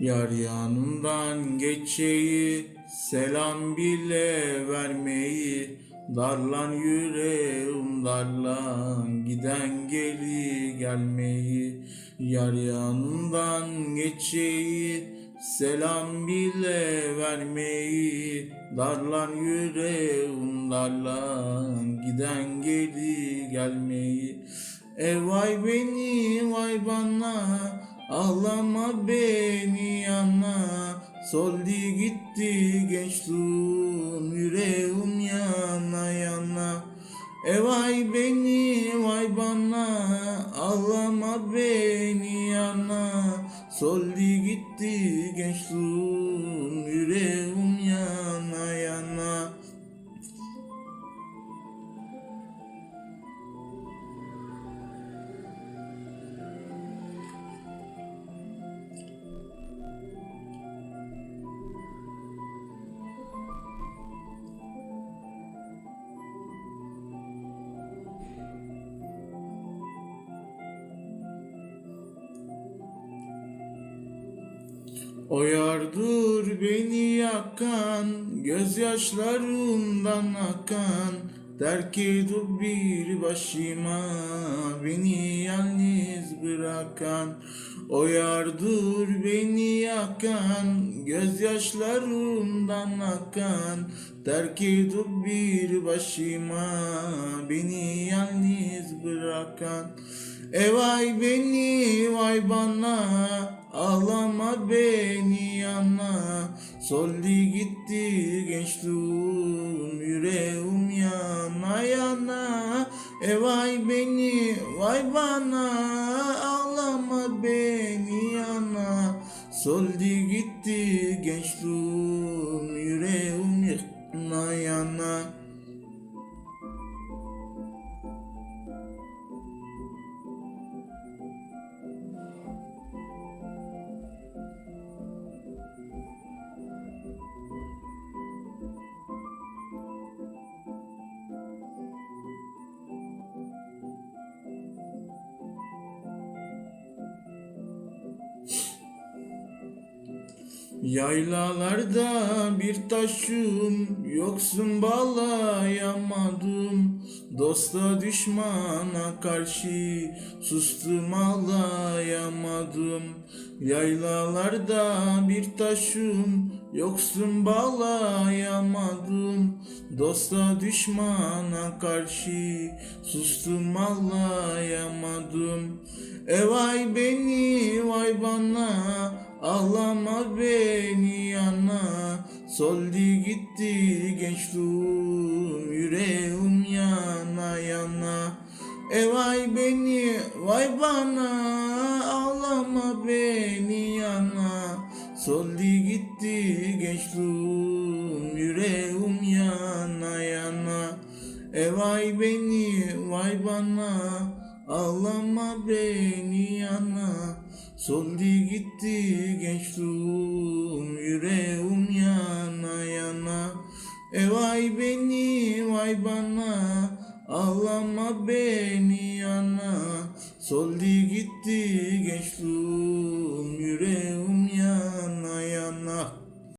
Yar yanından geçeyi selam bile vermeyi Darlan yüreğim darlan giden geri gelmeyi. Yar yanından geçeyi selam bile vermeyi Darlan yüreğim darlan giden geri gelmeyi. E vay beni vay bana Ağlama beni yana. Soldi gitti gençliğim Yüreğim yana yana. E vay beni vay bana. Ağlama beni yana. Soldi gitti gençliğim Yüreğim O yardır beni yakan, gözyaşlarımdan akan. Terk edip bir başıma beni yalnız bırakan. O yardır beni yakan, gözyaşlarımdan akan. Terk edip bir başıma beni yalnız bırakan. E vay beni vay bana Ağlama beni yana. Soldi gitti gençliğim Yüreğim yana yana. E vay beni vay bana. Ağlama beni yana. Soldi gitti gençliğim Yaylalarda bir taşım yoksun bağlayamadım. Dosta düşmana karşı sustum ağlayamadım. Yaylalarda bir taşım yoksun bağlayamadım. Dosta düşmana karşı sustum ağlayamadım. E vay beni vay bana Ağlama beni yana. Soldi gitti gençliğim Yüreğim yana yana. E vay beni vay bana. Ağlama beni yana. Soldi gitti gençliğim Yüreğim yana yana. E vay beni vay bana. Ağlama beni yana Soldi gitti gençliğim Yüreğim yana yana. E vay beni vay bana Ağlama beni yana. Soldi gitti gençliğim